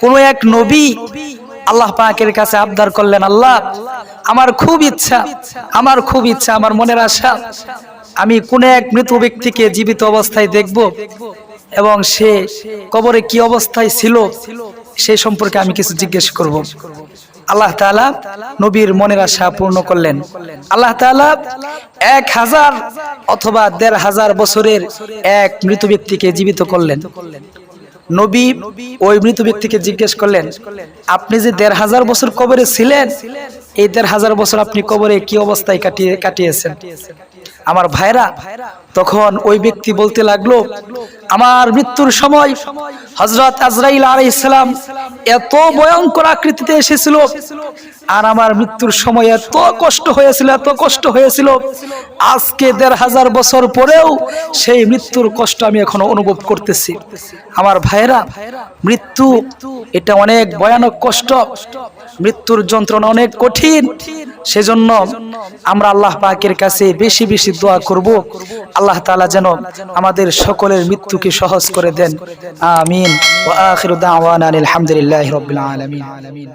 কোন এক নবী আল্লাহ পাকের কাছে আবদার করলেন, আল্লাহ, আমার খুব ইচ্ছা, আমার খুব ইচ্ছা, আমার মনের আশা, আমি কোন এক মৃত ব্যক্তিকে জীবিত অবস্থায় দেখব এবং সে কবরে কি অবস্থায় ছিল সে সম্পর্কে আমি কিছু জিজ্ঞেস করব। আল্লাহ তালা নবীর মনের আশা পূর্ণ করলেন। আল্লাহ তালা এক হাজার অথবা দেড় হাজার বছরের এক মৃত ব্যক্তিকে জীবিত করলেন। নবী ওই মৃত ব্যক্তিকে জিজ্ঞেস করলেন, আপনি যে দেড় হাজার বছর কবরে ছিলেন এই দেড় হাজার বছর আপনি কবরে কি অবস্থায় কাটিয়ে কাটিয়েছেন? আমার ভাইরা, তখন ওই ব্যক্তি বলতে লাগল, আমার মৃত্যুর সময় হজরত আজরাইল আলাইহিসসালাম এত ভয়ঙ্কর আকৃতিতে এসেছিল আর আমার মৃত্যুর সময় এত কষ্ট হয়েছিল, এত কষ্ট হয়েছিল। আজকে দেড় হাজার বছর পরেও সেই মৃত্যুর কষ্ট আমি এখনও অনুভব করতেছি। আমার ভাইরা, মৃত্যু, এটা অনেক ভয়ানক কষ্ট। মৃত্যুর যন্ত্রণা অনেক কঠিন। সেজন্য আমরা আল্লাহ পাকের কাছে বেশি বেশি দোয়া করব। আল্লাহ তাআলা যেন আমাদের সকলের মৃত্যুকে সহজ করে দেন। আমিন। আলহামদুলিল্লাহি রাব্বিল আলামিন।